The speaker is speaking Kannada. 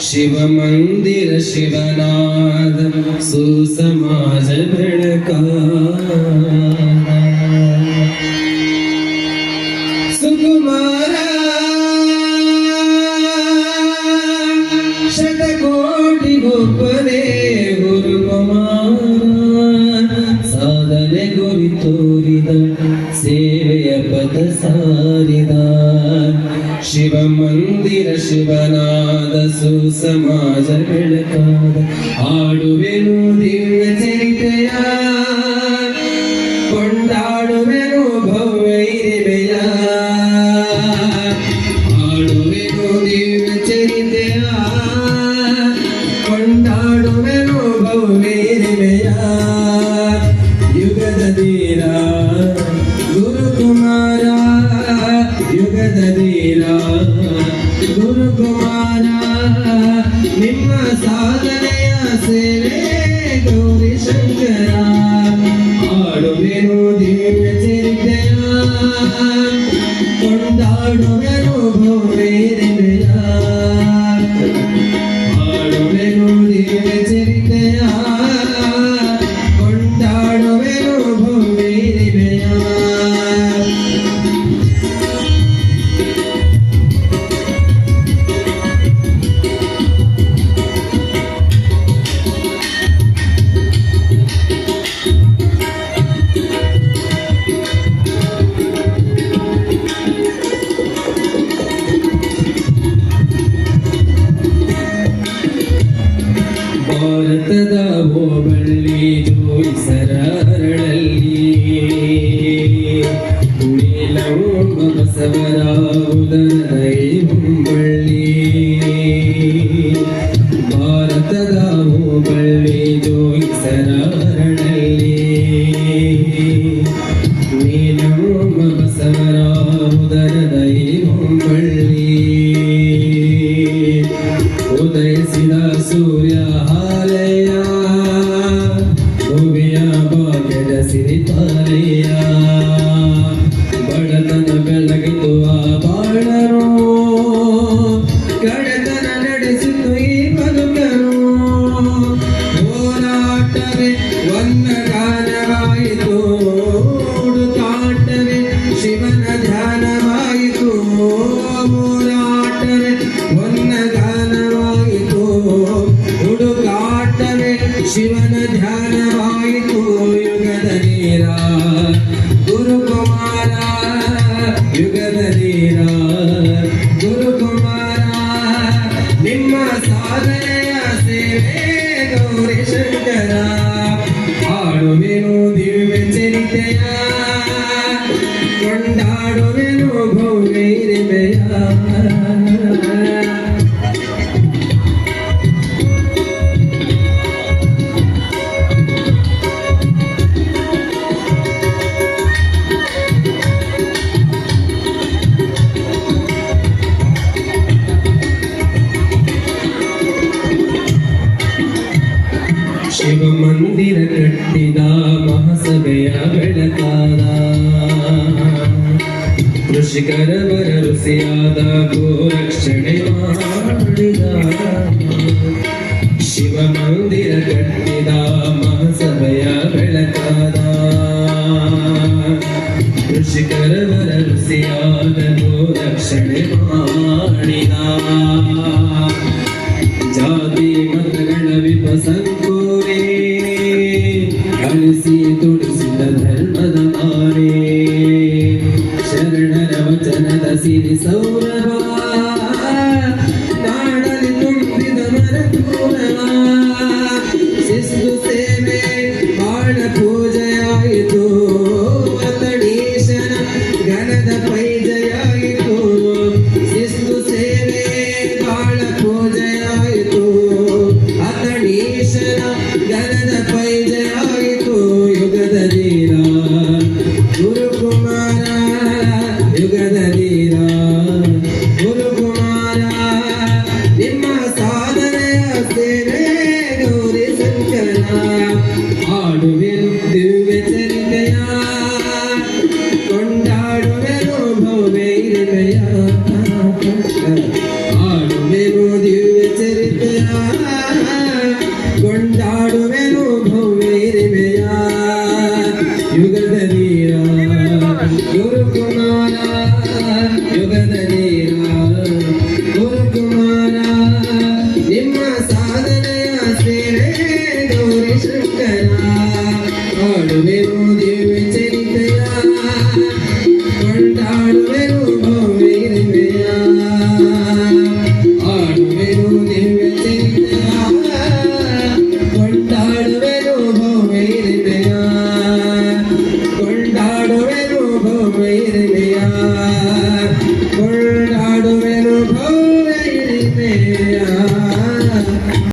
शिव मंदिर शिवनाद सुसमाज भड़का। ಶಿವನಾದ ಸುಸಮಾಜ ಬೆಳಕಾದ ಆಡುವೆನು I don't know. Lord. Oviya பாகட சிரித்தாலையா Shankara ಹಾಡು ವಿನೋದಿ ಚರಿತೆಯ ಮಹಾಸಭೆಯ ಬೆಳಕಾದ ಕೃಷಿಕರ ಬರ ಋಷಿಯಾದ ಗೋರಕ್ಷಣೆ ಮಾಡಿದ ಶಿವ ಮಂದಿರ ಕಟ್ಟಿದ ಮಹಾಸಭೆಯ ಬೆಳಕಾದ ಕೃಷಿಕರ ಬರ ಋಷಿಯಾದ ಗೋರಕ್ಷಣೆ ಮಾಡಿದ النسيم سولب ಹಾಡುವೆನು